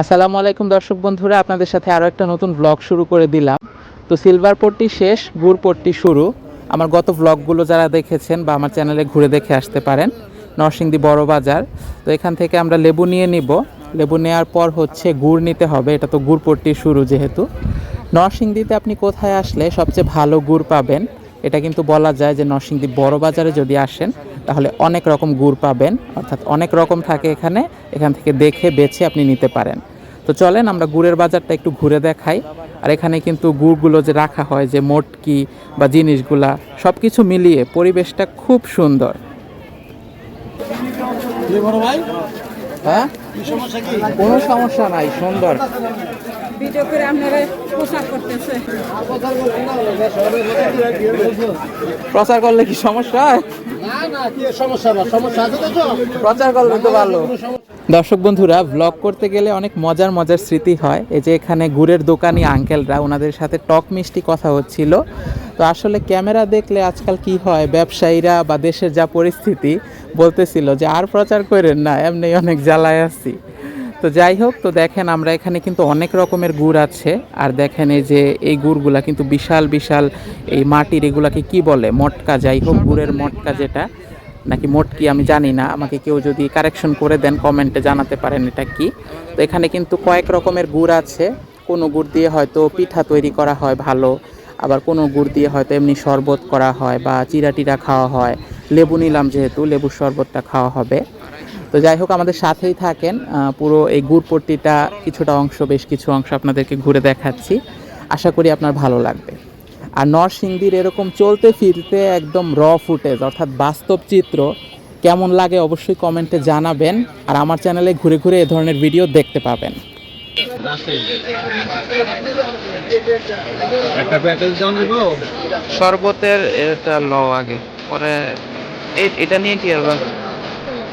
আসসালামু আলাইকুম দর্শক বন্ধুরা, আপনাদের সাথে আরও একটা নতুন ব্লগ শুরু করে দিলাম। তো সিলভার পট্টি শেষ, গুড় পট্টি শুরু। আমার গত ব্লগগুলো যারা দেখেছেন বা আমার চ্যানেলে ঘুরে দেখে আসতে পারেন, নরসিংদী বড় বাজার। তো এখান থেকে আমরা লেবু নিয়ে নিব। লেবু নেওয়ার পর হচ্ছে গুড় নিতে হবে, এটা তো গুড় পট্টি শুরু যেহেতু। নরসিংদীতে আপনি কোথায় আসলে সবচেয়ে ভালো গুড় পাবেন এটা কিন্তু বলা যায় যে নরসিংদী বড় বাজারে যদি আসেন তাহলে অনেক রকম গুড় পাবেন অর্থাৎ অনেক রকম থাকে এখানে এখান থেকে দেখে বেছে আপনি নিতে পারেন। তো চলেন আমরা গুড়ের বাজারটা একটু ঘুরে দেখাই। আর এখানে কিন্তু গুড়গুলো যে রাখা হয় যে মোটকি বা জিনিসগুলা সব কিছু মিলিয়ে পরিবেশটা খুব সুন্দর। হ্যাঁ? কোনো সমস্যা নাই সুন্দর। ভিডিও করে আপনারা প্রচার করতেছে। প্রচার করলে কি সমস্যা? হয় প্রচার করলে তো ভালো। দর্শক বন্ধুরা ব্লগ করতে গেলে অনেক মজার মজার স্মৃতি হয়। এই যে এখানে গুড়ের দোকানি আঙ্কেলরা ওনাদের সাথে টক মিষ্টি কথা হচ্ছিল। তো আসলে ক্যামেরা দেখলে আজকাল কি হয়, ব্যবসায়ীরা বা দেশের যা পরিস্থিতি বলতেছিল যে, আর প্রচার করেন না, এমনি অনেক জ্বালায় আছি। তো যাই হোক, তো দেখেন আমরা এখানে কিন্তু অনেক রকমের গুড় আছে। আর দেখেন এই যে এই গুড়গুলা কিন্তু বিশাল বিশাল এই মাটির এগুলাকে কি বলে? মটকা, যাই হোক, গুড়ের মটকা যেটা। নাকি মোটকি, আমি জানি না। আমাকে কেউ যদি কারেকশন করে দেন কমেন্টে জানাতে পারেন এটা কি। তো এখানে কিন্তু কয়েক রকমের গুড় আছে। কোনো গুড় দিয়ে হয়তো পিঠা তৈরি করা হয় ভালো। আবার কোনো গুড় দিয়ে হয়তো এমনি শরবত করা হয় বা চিরা টিরা খাওয়া হয়। লেবু নিলাম যেহেতু, লেবুর শরবতটা খাওয়া হবে। তো যাই হোক আমাদের সাথেই থাকেন। পুরো এই গুড়পট্টিটা কিছুটা অংশ বেশ কিছু অংশ আপনাদেরকে ঘুরে দেখাচ্ছি। আশা করি আপনার ভালো লাগবে। আর নরসিংদীর এরকম চলতে ফিরতে একদম র ফুটেজ অর্থাৎ বাস্তব চিত্র কেমন লাগে অবশ্যই কমেন্টে জানাবেন। আর আমার চ্যানেলে ঘুরে ঘুরে এ ধরনের ভিডিও দেখতে পাবেন। শরবতের এটা ল আগে। পরে এটা নিয়ে কি হবে?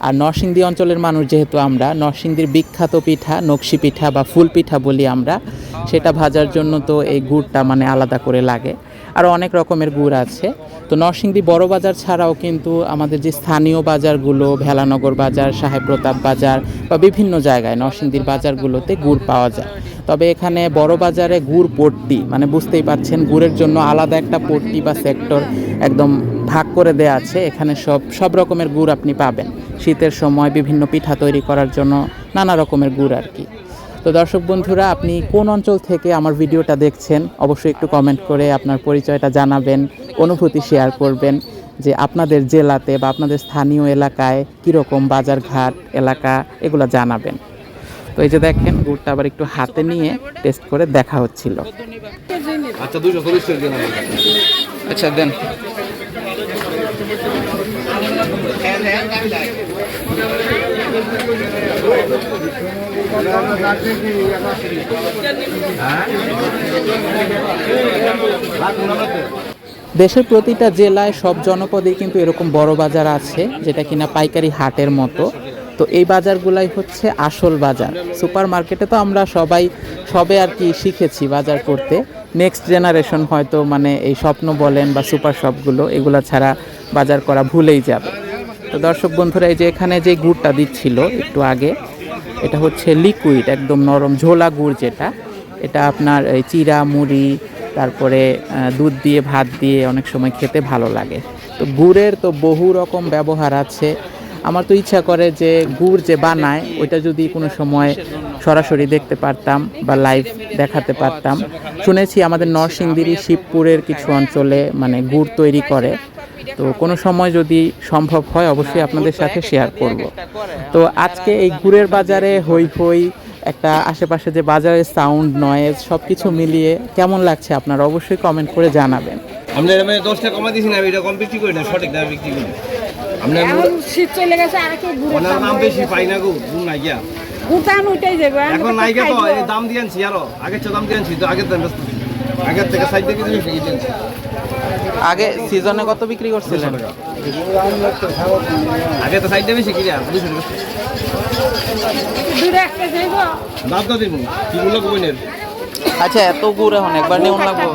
আর নরসিংদী অঞ্চলের মানুষ যেহেতু আমরা, নরসিংদীর বিখ্যাত পিঠা, নকশি পিঠা বা ফুল পিঠা বলি আমরা, সেটা ভাজার জন্য তো এই গুড়টা মানে আলাদা করে লাগে। আরও অনেক রকমের গুড় আছে। তো নরসিংদী বড় বাজার ছাড়াও কিন্তু আমাদের যে স্থানীয় বাজারগুলো, ভেলানগর বাজার, সাহেব প্রতাপ বাজার বা বিভিন্ন জায়গায় নরসিংদীর বাজারগুলোতে গুড় পাওয়া যায়। তবে এখানে বড় বাজারে গুড় পট্টি মানে বুঝতেই পারছেন গুড়ের জন্য আলাদা একটা পট্টি বা সেক্টর একদম ভাগ করে দেয়া আছে, এখানে সব সব রকমের গুড় আপনি পাবেন। শীতের সময় বিভিন্ন পিঠা তৈরি করার জন্য নানা রকমের গুড় আর কি। তো দর্শক বন্ধুরা, আপনি কোন অঞ্চল থেকে আমার ভিডিওটা দেখছেন, অবশ্যই একটু কমেন্ট করে আপনার পরিচয়টা জানাবেন, অনুভূতি শেয়ার করবেন যে আপনাদের জেলাতে বা আপনাদের স্থানীয় এলাকায় কীরকম বাজারঘাট, এলাকা, এগুলো জানাবেন। তো এই যে দেখেন, গুড়টা আবার একটু হাতে নিয়ে টেস্ট করে দেখা হচ্ছিল। আচ্ছা দুশো আচ্ছা দেন। দেশের প্রতিটা জেলায় সব জনপদেই কিন্তু এরকম বড় বাজার আছে, যেটা কিনা পাইকারি হাটের মতো। তো এই বাজারগুলাই হচ্ছে আসল বাজার। সুপার মার্কেটে তো আমরা সবাই, সবে আর কি শিখেছি বাজার করতে। নেক্সট জেনারেশন হয়তো মানে এই স্বপ্ন বলেন বা সুপার শপগুলো এগুলো ছাড়া বাজার করা ভুলেই যাবে। তো দর্শক বন্ধুরা, এই যে এখানে যে গুড়টা দিচ্ছিল একটু আগে, এটা হচ্ছে লিকুইড একদম নরম ঝোলা গুড় যেটা। এটা আপনার এই চিরা, মুড়ি, তারপরে দুধ দিয়ে, ভাত দিয়ে অনেক সময় খেতে ভালো লাগে। তো গুড়ের তো বহু রকম ব্যবহার আছে। আমার তো ইচ্ছা করে যে গুড় যে বানায়, ওইটা যদি কোনো সময় সরাসরি দেখতে পারতাম বা লাইভ দেখাতে পারতাম। শুনেছি আমাদের নরসিংদীরই শিবপুরের কিছু অঞ্চলে মানে গুড় তৈরি করে। তো কোনো সময় যদি সম্ভব হয়, অবশ্যই আপনাদের সাথে শেয়ার করব। তো আজকে এই গুড়ের বাজারে হই হই একটা আশেপাশে যে বাজারের সাউন্ড নয়েজ সব কিছু মিলিয়ে কেমন লাগছে আপনারা অবশ্যই কমেন্ট করে জানাবেন। আমরা এরকম দশটা কমা দিছি না এটা কম বিক্রি করি না, সঠিক দামে বিক্রি করি। এখন শীত চলে গেছে আর কি ঘুরে ওনার বেশি পাই না গো নাই গিয়া। যাবে এখন তো দাম দিয়েছি আরও। আগের চেয়ে দাম দিয়েছি তো আগের দাম ব্যস্ত আগের থেকে সাইড থেকে দিয়েছি দিয়েছি আগে সিজনে কত বিক্রি করছিলেন? আগে তো সাইড বেশি কিনে আর দূরে একটা যাইবো দাম তো দিব কি বলল গোবিনের আচ্ছা এত গুড় এখন একবার নিয়ে লাগবো।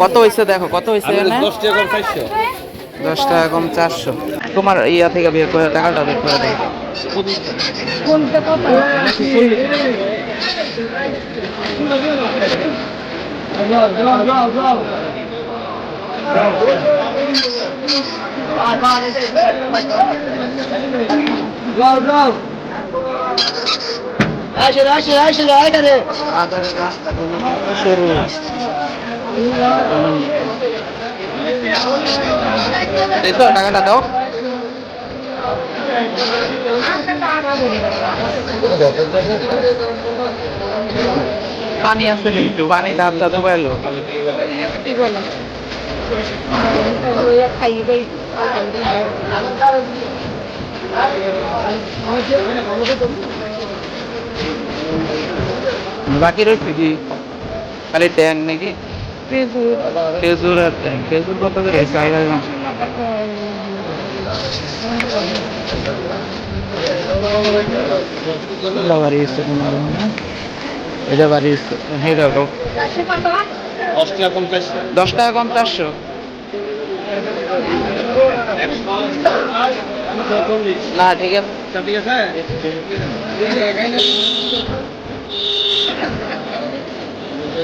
কত হয়েছে দেখো কত টাকা চারশো দশ টাকা কম চারশো। তোমার ইয়া থেকে বের করে টাকাটা বের করে দেয় কোনটা শুরু দেখো টাকাটা দাও। পানি আছে একটু পানি দাঁত দাঁত পাইলো বাকি রয়েছে কি? খালি ট্যাং নাকি? খেজুর। আর খেজুর কত করে? চাই বাড়ি এসছে তোমার এটা বাড়ি এটা দশ টাকা কম চারশো দশ টাকা কম চারশো না ঠিক আছে। ঠিক আছে।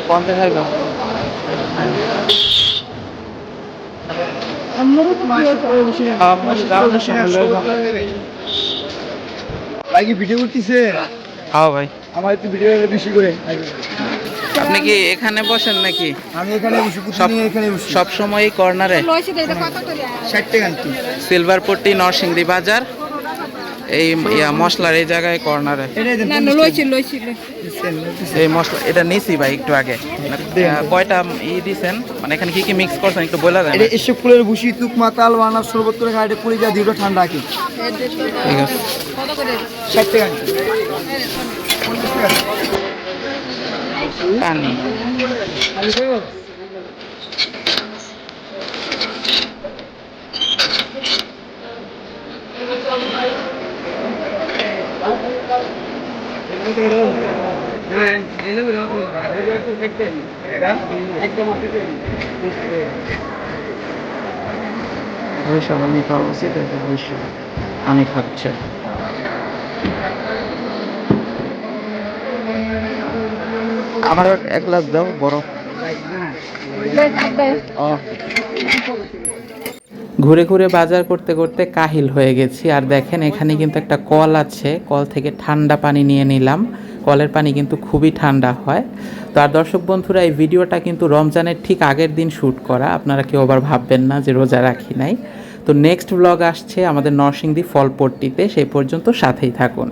পঞ্চাশ হাজার ভাই কি ভিডিও করতেছে? হ্যাঁ ভাই। আমার একটু ভিডিও বেশি করে আপনি কি এখানে বসেন নাকি? আমি এখানে বসে সব এখানে বসি। সব সময় কর্নারে? লইছি তো এটা কত করে? ষাট টাকা আনছি। সিলভারপট্টি নরসিংদী বাজার। এই ইয়া মশলার এই জায়গায় কর্নারে। না না লইছি লইছি এই মশলা এটা নিছি ভাই একটু আগে। কয়টা ই দিছেন? মানে এখানে কি কি মিক্স করছেন? একটু বলে দেন। এটা এসব ফুলের ভুসি তুক মাতাল বানা শরবত করে খাই এটা পুরি যা দিও ঠান্ডা কি? ঠিক আছে। কত করে ষাট টাকা। আনছি পানি। ওইসব আমি আমার এক গ্লাস দাও, বড়। ঘুরে ঘুরে বাজার করতে করতে কাহিল হয়ে গেছি। আর দেখেন, এখানে কিন্তু একটা কল আছে। কল থেকে ঠান্ডা পানি নিয়ে নিলাম। কলের পানি কিন্তু খুবই ঠান্ডা হয়। তো আর দর্শক বন্ধুরা, এই ভিডিওটা কিন্তু রমজানের ঠিক আগের দিন শ্যুট করা। আপনারা কেউ আবার ভাববেন না যে রোজা রাখি নাই। তো নেক্সট ব্লগ আসছে আমাদের নরসিংদী ফলপট্টিতে। সেই পর্যন্ত সাথেই থাকুন।